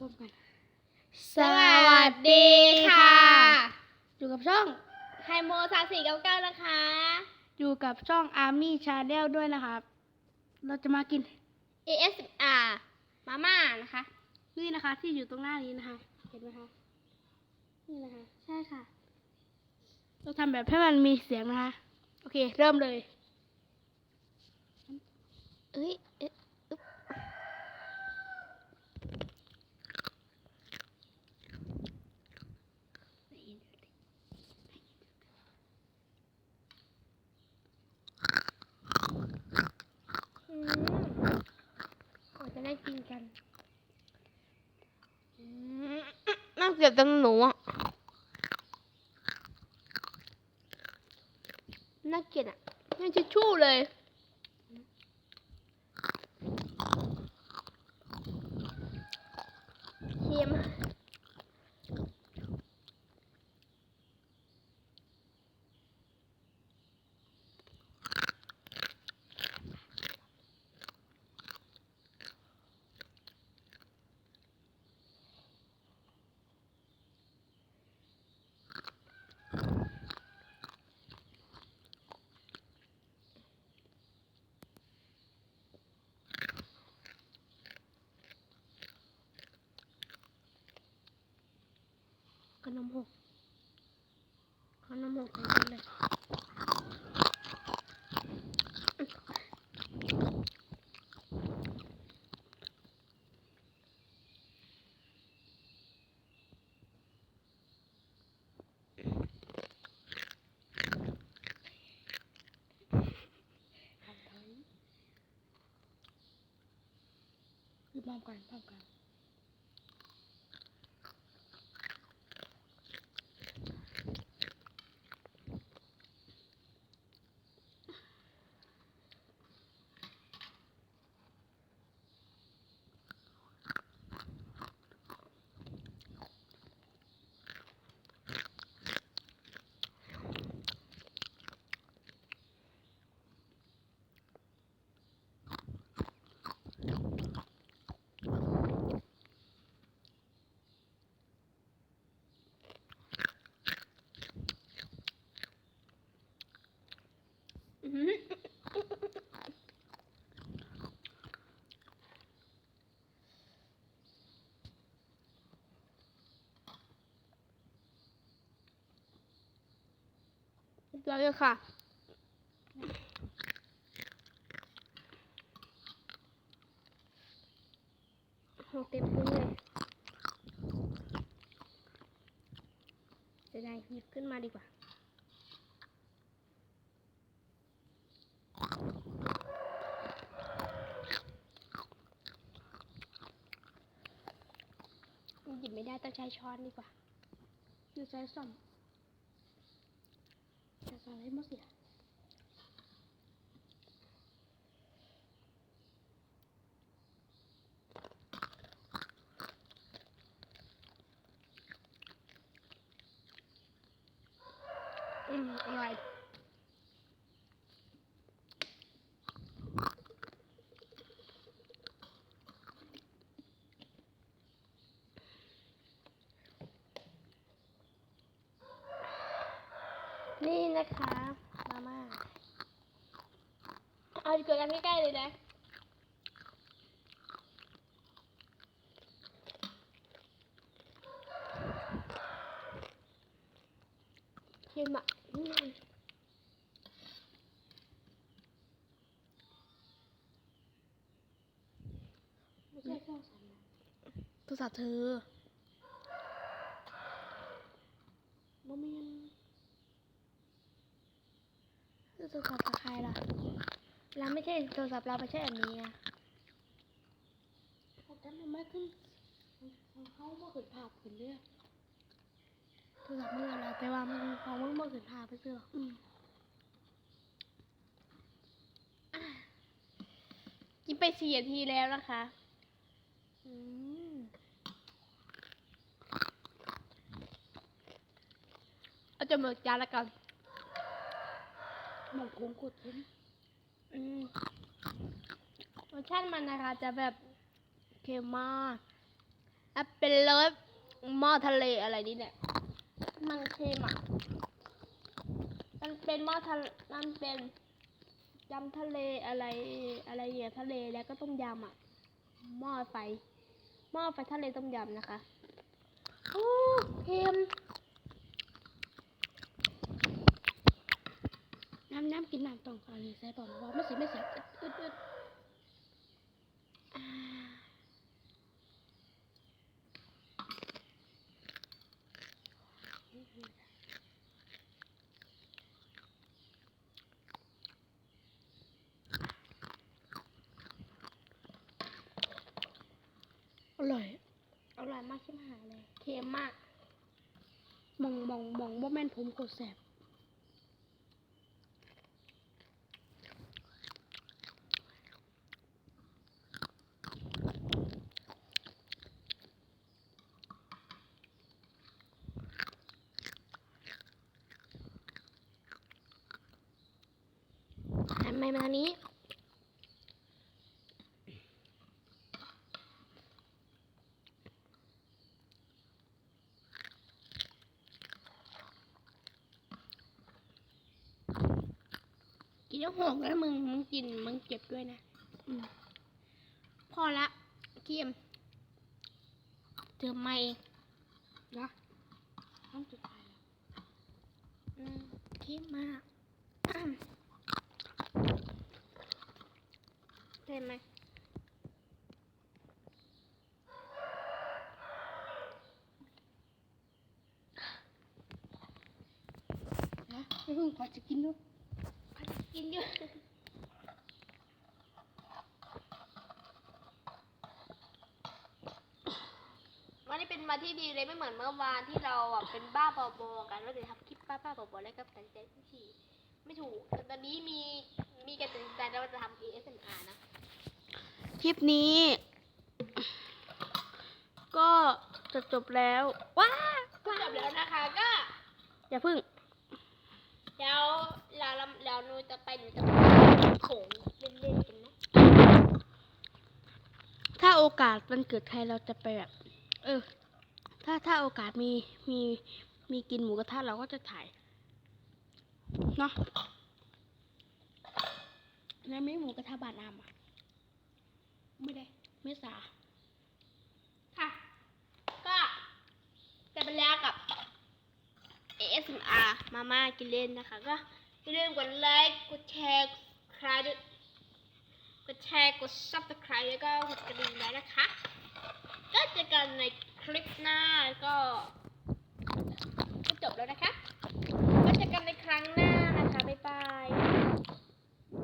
พร้อมกัน สวัสดีค่ะ อยู่กับช่องไฮโมสามสี่เก้าเก้านะคะ อยู่กับช่อง Army Channel ด้วยนะครับ เราจะมากิน ASMR มาม่านะคะ นี่นะคะที่อยู่ตรงหน้านี้นะคะ เห็นไหมคะ นี่นะคะ ใช่ค่ะ เราทำแบบให้มันมีเสียงนะคะ โอเค เริ่มเลย เอ้ยเอ๊ะอึ๊บอืมกว่า จะได้กินกันอืมน่าเกลียดจังหนูอะน่าเกลียดอะไม่ชิชชู่เลยเค็มขนม หกขนมหกไปกินเลย คือพร้อมกันพร้อมกัน อื้อหือ เรียบร้อยเลยค่ะหกเต็มพื้นเลยจะได้หยิบขึ้นมาดีกว่าหยิบไม่ได้ต้องใช้ช้อนดีกว่าคือใช้ซ่อมจะใส่ให้หมดเสียอืม อร่อย นี่นะคะมาม่าเอาดีกว่ากันใกล้ๆเลยนะเค็มอะไม่ใช่เครื่องสั่นนะโทรศัพท์เธอ บ่แมีน โทรศัพท์กับใครล่ะ เราไม่ใช่โทรศัพท์เราไม่ใช่อันนี้นะโปรแกรมมันไม่ขึ้นของเขาเมื่อขึ้นภาพขึ้นเรื่อยโทรศัพท์มืออะไรแต่ว่ามันของมึงเมื่อคืนพาไปซื้อหรอกอืมกินไปสี่นาทีแล้วนะคะอืมเอาจะหมดจานละกันห มองโค้งกดขึ้นอืมรสชาติมันนะคะ จะแบบเค็มมากอะเป็นรสหม้อทะเลอะไรนี่เนี่ย มันเค็มอะ มันเป็นหม้อทะเลมันเป็นยำทะเลอะไรอะไรเหยื่อทะเลแล้วก็ต้มยำอะ หม้อไฟ หม้อไฟทะเลต้มยำนะคะ โอ้เค็ม น้ำน้ำกินน้ำต้องอันนี้ใส่บอกว่าไม่สิไม่เสียอึดอึดอึดอ่าอร่อย อร่อยมากชิบหายเลย เค็มมาก มองมองมองว่าแม่นผมโคตรแสบ ไปมาทางนี้ กินแล้วหกแล้วมึง มึงกิน มึงเก็บด้วยนะอืมพอละเกียมเติมมาเองนะน้ำจุดท้ายแล้วอืมเค็มมาก เต็มไหมนะไม่เพิ่งพอจะกินด้วยกินอยู่วันนี้เป็นวันที่ดีเลยไม่เหมือนเมื่อวานที่เราอะเป็นบ้าบอๆกันว่าจะทำคลิปบ้าบ้าๆบอๆแล้วก็ตัดสินใจที่ทีไม่ถูกแต่ตอนนี้มีมีการตัดสินใจแล้วว่าจะทำ ASMR นะ คลิปนี้ ก็จะจบแล้วว้าก็จบแล้วนะคะก็ อย่าเพึ่งเดี๋ยวเราเราเราหนูจะไปหนูจะไปโขงเล่นๆกันนะถ้าโอกาสมันเกิดใครเราจะไปแบบ เออ ถ้าถ้าโอกาสมีมีมีกินหมูกระทะเราก็จะถ่ายเนาะแล้วไม่หมูกระทะบานอามอะ ไม่ได้ไม่ษาค่ะ ก็จะไปแล้วกับ ASMR มาม่ากินเล่นนะคะ ก็อย่าลืมกดไลค์กดแชร์ใครดยกดแชร์กด subscribe แล้วก็กดกระดิ่งไว้นะคะ ก็เจอกันในคลิปหน้าก็จบแล้วนะคะ ก็เจอกันในครั้งหน้า